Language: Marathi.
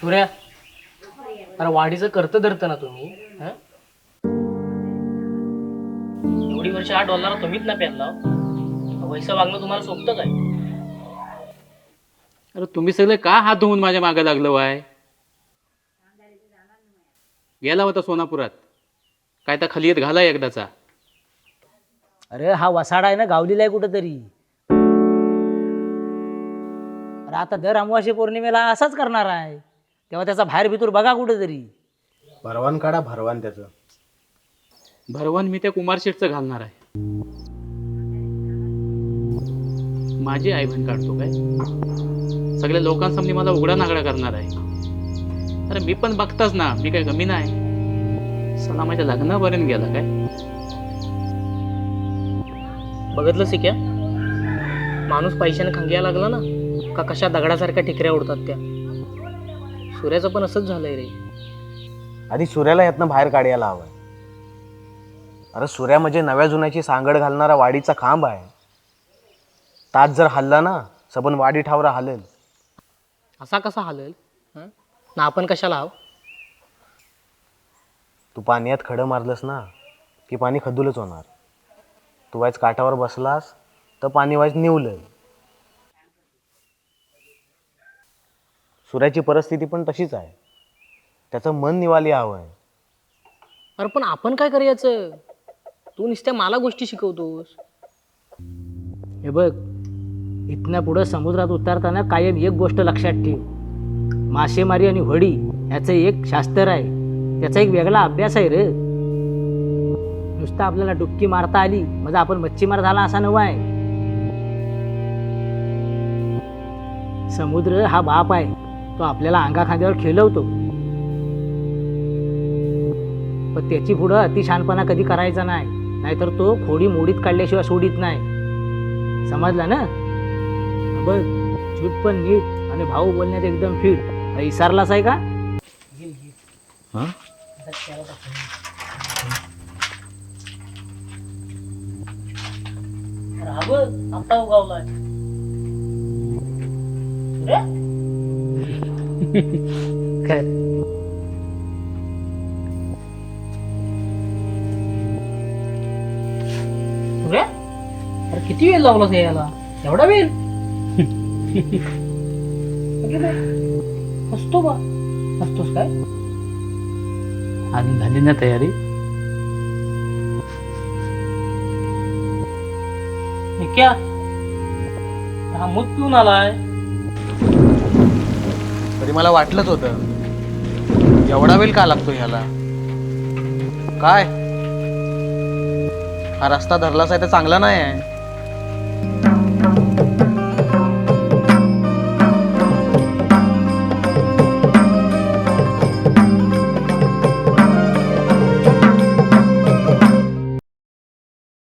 सूर्या अरे वाढीचं करत धरतं ना तुम्ही हं? एवढी वर्ष हा डॉलर तुम्हीच ना पेरला. वैसं वागणं तुम्हाला सोपतं काय अरे तुम्ही सगळे का हात धुवून माझ्या मागे लागलं वाय? गेला होता सोनापुरात. काय तर खाली येत घाला एकदाचा. अरे हा वसाडा आहे ना गावलीला आहे कुठंतरी. अरे आता दर अमावास्या पौर्णिमेला असाच करणार आहे. तेव्हा त्याचा बाहेर भितूर बघा कुठंतरी. भरवान काढा भरवान त्याचं. भरवण मी त्या कुमार शेठचं घालणार आहे. माझी आई बहीण काढतो काय? सगळ्या लोकांसमोर मला उघडा नागडा करणार आहे. अरे मी पण बघताच ना मी काय कमी नाही. सला माझ्या लग्नापर्यंत गेला काय? बघितलं सिक्या? माणूस पैशाने खंग्या लागला ना का कशा दगडासारख्या टिकऱ्या उडतात त्या? सूर्याचं पण असंच झालंय रे. आधी सूर्याला यातनं बाहेर काढायला हवंय अरे सूर्या म्हणजे नव्या जुन्याची सांगड घालणारा वाडीचा खांब आहे. तास जर हल्ला ना सबन वाडी ठावरा हलेल. असा कसा हालेल? हं? ना आपण कशाला हव तू पाण्यात खडं मारलंस ना की पाणी खदूलच होणार. तू वाईच काठावर बसलास तर पाणी वाईच निवलं सूर्याची परिस्थिती पण तशीच आहे. त्याचं मन निवाली हवं आहे अरे पण आपण काय करायचं? तू नुसत्या मला गोष्टी शिकवतोस. हे बघ इथनं पुढं समुद्रात उतरताना कायम एक गोष्ट लक्षात ठेव. मासेमारी आणि होडी ह्याचं एक शास्त्र आहे. त्याचा एक वेगळा अभ्यास आहे रे. नुसतं आपल्याला डुबकी मारता आली म्हणजे आपण मच्छीमार झाला असा नवा आहे. समुद्र हा बाप आहे. तो आपल्याला अंगा खांद्यावर खेळवतो. पण त्याची पुढं अतिशहाणपणा कधी करायचा नाही. नाहीतर तो खोडी मोडीत काढल्याशिवाय सोडित नाही. समजला ना? बघ झूट पण नीट आणि भाऊ बोलण्यात एकदम फिट काही विसरलाच आहे का? अरे हा आता उगावलाय अरे किती वेळ लावलास हे याला एवढा वेळ? अरे बे, हसतोस काय? आणि झाली ना तयारी? हे क्या हा मूत पिऊन आलाय. तरी मला वाटलंच होतं. एवढा वेळ का लागतो ह्याला? काय? हा रस्ता धरलाच आहे तर चांगला नाही आहे